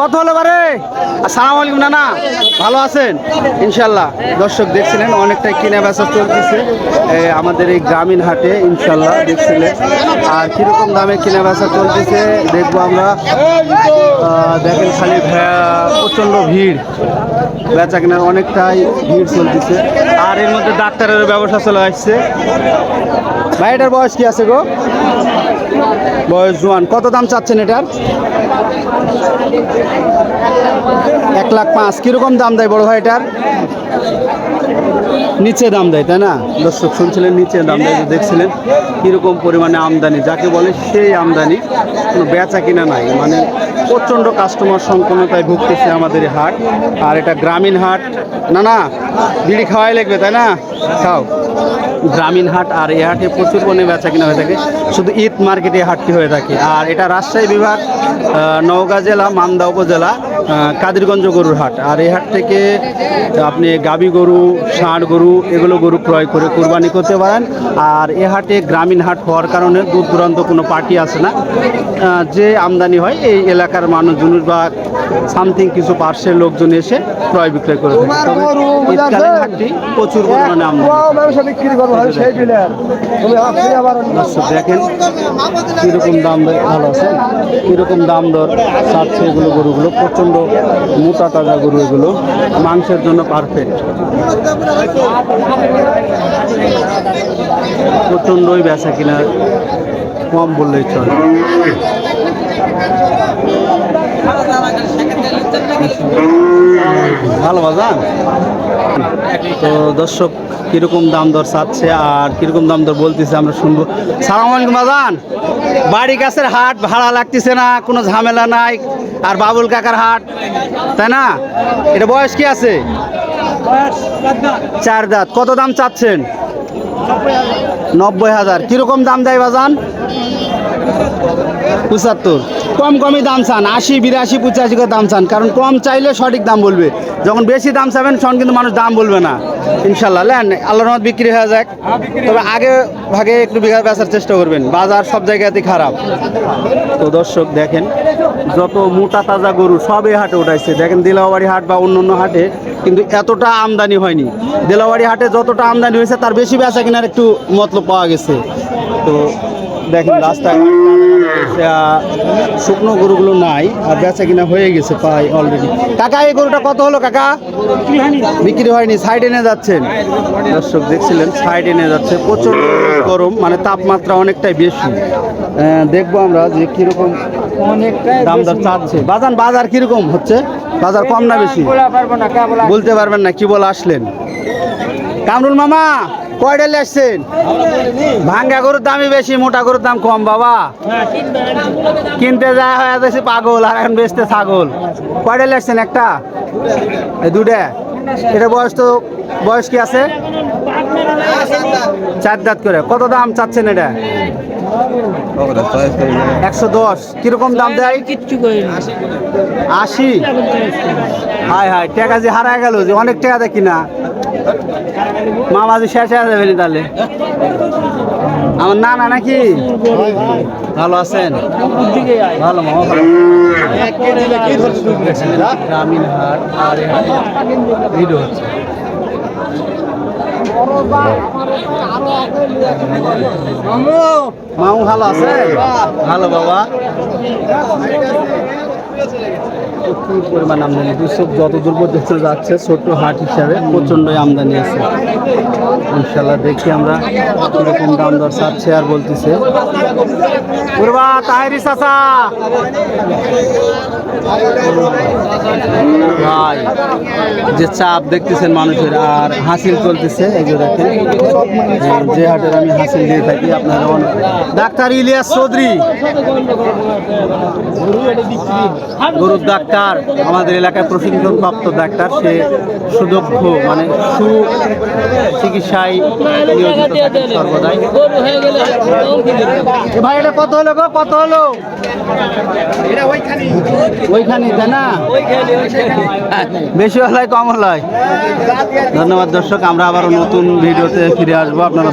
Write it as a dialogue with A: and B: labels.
A: কত হলো বারে? আসসালামু আলাইকুম, নানা। ভালো আছেন? ইনশাল্লাহ। দর্শক দেখছিলেন, অনেকটাই কিনে বেচা চলতেছে আমাদের এই গ্রামীণ হাটে, ইনশাল্লাহ দেখছিলেন। আর কীরকম দামে কিনে বেচা চলতেছে, দেখব আমরা। দেখেন খালি প্রচণ্ড ভিড়। বেচা কেনার অনেকটাই ভিড় চলতেছে। আর এর মধ্যে ডাক্তারের ব্যবসা চলে আসছে। ভাই, এটার বয়স কি আছে গো? বয়স জোয়ান। কত দাম চাচ্ছেন এটার? এক লাখ পাঁচ। কীরকম দাম দেয় বড় ভাই এটার? নিচে দাম দেয়, তাই না? দর্শক শুনছিলেন, নিচে দাম দেয়, দেখছিলেন কীরকম পরিমাণে আমদানি। যাকে বলে সেই আমদানি। কোনো বেচা কিনা নাই। মানে প্রচণ্ড কাস্টমার সম্পন্নতায় ভুগতেছে আমাদের হাট। আর এটা গ্রামীণ হাট। না না, বিড়ি খাওয়াই লাগবে, তাই না? খাও। গ্রামীণ হাট আর এই হাটে প্রচুর পরিমাণে বেচা কিনা হয়ে থাকে। শুধু ঈদ মার্কেটে হাটটি হয়ে থাকি। আর এটা রাজশাহী বিভাগ নওগাঁ জেলা মান্দা উপজেলা। কাদিরগঞ্জ গরুর হাট। আর এই হাট থেকে আপনি গাবি গরু ষাঁড় গরু এগুলো গরু ক্রয় করে কোরবানি করতে পারেন। আর এ হাটে গ্রামীণ হাট হওয়ার কারণে দূর দূরান্ত কোনো পার্টি আসে না। যে আমদানি হয় এই এলাকার মানুষজন বা সামথিং কিছু পার্শ্বের লোকজন এসে ক্রয় বিক্রয় করে থাকে। তবে হাটটি প্রচুর পরিমাণে আমদানি। দেখেন কীরকম দাম দর ভালো আছে। কীরকম দাম দর চাচ্ছে এগুলো গরুগুলো প্রচণ্ড মোটা তাজা গরু এগুলো। মাংসের জন্য পারফেক্ট প্রচণ্ডই বেচা কিনা কম বললেই চলে। ভালো বাজান তো দর্শক কীরকম দাম দর চাচ্ছে আর কীরকম দাম দর বলতেছে আমরা শুনব। সালাম আলাইকুম বাজান বাড়ি কাছের হাট ভাড়া লাগতেছে না কোনো ঝামেলা নাই আর বাবুল কাকার হাট তাই না? এটা বয়স কি আছে? চার দাঁত। কত দাম চাচ্ছেন? নব্বই হাজার। কীরকম দাম দেয় বাজান? পঁচাত্তর। কম কমই দাম চান, আশি, বিরাশি, পঁচাশি করে দাম চান, কারণ কম চাইলে সঠিক দাম বলবে। যখন বেশি দাম চাবেন, তখন কিন্তু মানুষ দাম বলবে না। ইনশাল্লাহ, লেন, আল্লাহর রহমত বিক্রি হয়ে যাক। তবে আগে ভাগে একটু বিঘা বেচার চেষ্টা করবেন। বাজার সব জায়গাতেই খারাপ। তো দর্শক, দেখেন, যত মোটা তাজা গরু সব হাটে উঠাইছে। দেখেন দিলাবাড়ি হাট বা অন্য অন্য হাটে কিন্তু এতটা আমদানি হয়নি। দিলাবাড়ি হাটে যতটা আমদানি হয়েছে, তার বেশি বেচা কেনার একটু মতলব পাওয়া গেছে। তো দেখেন, রাস্তায় শুকনো গরুগুলো নাই আর বেচা কিনা হয়ে গেছে পাই অলরেডি কাকা এই গরুটা কত হলো কাকা? বিক্রি হয়নি। সাইড এনে যাচ্ছেন। দর্শক দেখছিলেন সাইড এনে যাচ্ছে। প্রচুর গরম মানে তাপমাত্রা অনেকটাই বেশি। দেখব আমরা যে কীরকম দাম দর চাচ্ছে। বাজান বাজার কীরকম হচ্ছে? বাজার কম না বেশি? বলতে পারবেন না কি বলে আসলেন? কামরুল মামা! কয়টা আসছেন? ভাঙ্গা গরুর দামই বেশি, মোটা গরুর দাম কম, বাবা। কিনতে যা হয়ে যাচ্ছে পাগল, আর এখন বেচতে ছাগল। কয়টা আসছেন একটা? দুটা এটা বয়স তো, বয়স কি আছে? চার দাঁত করে। কত দাম চাচ্ছেন এটা? একশো দশ। কীরকম দাম দেয়? আশি। হায় হায়, টাকা যে হারায় গেল যে অনেক টাকা দেখি না মামা যে শেষ হয়ে যাবে তাহলে? আমার নানা নাকি? ভালো আছেন? ভালো, মামু ভালো। আছে ভালো, বাবা। প্রচুর পরিমাণ আমদানি। কৃষক যত দূর পর্যন্ত যাচ্ছে, ছোট্ট হাট হিসাবে প্রচণ্ডই আমদানি আছে। ইনশাল্লাহ দেখি আমরা কীরকম দাম দর চাচ্ছে আর বলতেছে। ভাই, যে চাপ দেখতেছেন মানুষের আর হাসিল চলতেছে, এই যে দেখেন যে হাটের আমি হাসিল দিয়ে থাকি আপনারা ডাক্তার ইলিয়াস চৌধুরী। গরুর ডাক্তার, আমাদের এলাকায় প্রশিক্ষণপ্রাপ্ত ডাক্তার, সে সুদক্ষ মানে সু চিকিৎসায় সর্বদাই। ভাই, এটা কত হলো গো? কত হলো? বেশি হলাই কম হলাই ধন্যবাদ দর্শক, আমরা আবার নতুন ভিডিওতে ফিরে আসব। আপনারা